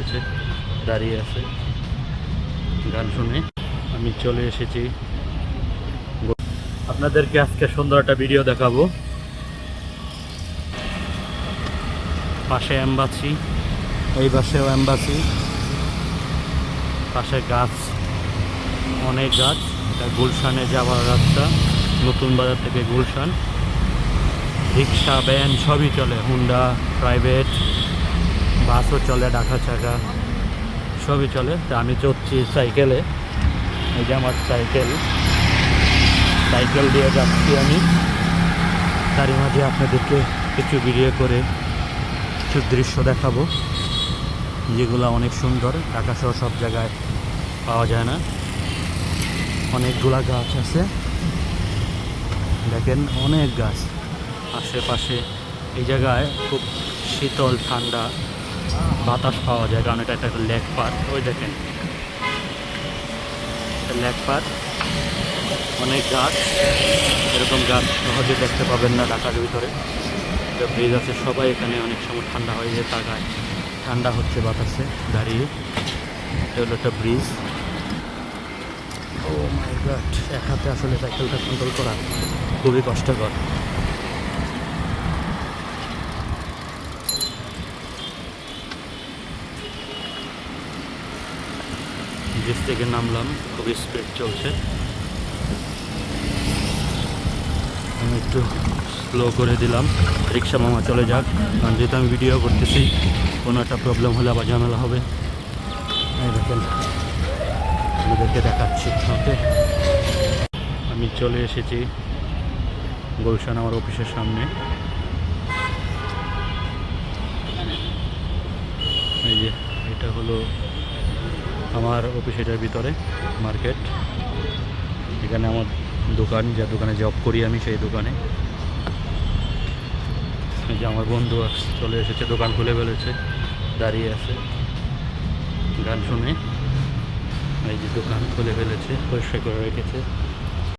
হয়েছে, দাঁড়িয়ে আছে। গান শুনে আমি চলে এসেছি। আপনাদেরকে আজকে সুন্দর একটা ভিডিও দেখাবো। পাশে অ্যাম্বাসি এই পাশেও অ্যাম্বাসি পাশে গাছ, অনেক গাছ। এটা গুলশানে যাওয়ার রাস্তা, নতুন বাজার থেকে গুলশান। রিক্সা, ভ্যান সবই চলে হুন্ডা প্রাইভেট বাসও চলে ঢাকা চাকা সবই চলে। তা আমি চড়ছি সাইকেলে। এই যে আমার সাইকেল। সাইকেল দিয়ে যাচ্ছি আমি। তারই মাঝে আপনাদেরকে কিছু ভিডিও করে কিছু দৃশ্য দেখাবো। যেগুলো অনেক সুন্দর। ঢাকা সহ সব জায়গায় পাওয়া যায় না। অনেকগুলা গাছ আছে। দেখেন, অনেক গাছ। আশেপাশে এই জায়গায় খুব শীতল, ঠান্ডা। বাতাস পাওয়া যায়, কারণ এটা একটা লেক পার্ক। ওই দেখেন। Lake park. অনেক গাছ। এরকম গাছ সহজে দেখতে পাবেন না ঢাকার ভিতরে। ব্রিজ আছে। সবাই এখানে অনেক সময় ঠান্ডা হয়ে যায়, তাকায়। ঠান্ডা হচ্ছে বাতাসে, দাঁড়িয়ে। এটা হলো একটা ব্রিজ ও মাই গড এক হাতে আসলে সাইকেলটা কন্ট্রোল করা খুবই কষ্টকর। ব্রিজ থেকে নামলাম, খুবই স্পিড চলছে। আমি একটু স্লো করে দিলাম, রিক্সা মামা চলে যাক। কারণ যেহেতু আমি ভিডিও করতেছি, কোনো একটা প্রবলেম হলে আবার ঝামেলা হবে। এই দেখেন, আপনাদেরকে দেখাচ্ছি ওকে আমি চলে এসেছি গুলশান আমার অফিসের সামনে। এই যে, এটা হলো আমার অফিস এটার ভিতরে মার্কেট এখানে আমার দোকান যে দোকানে জব করি আমি সেই দোকানে। যে আমার বন্ধু চলে এসেছে, দোকান খুলে ফেলেছে, দাঁড়িয়ে আছে। গান শুনে। এই যে দোকান খুলে ফেলেছে, পরিষ্কার করে রেখেছে।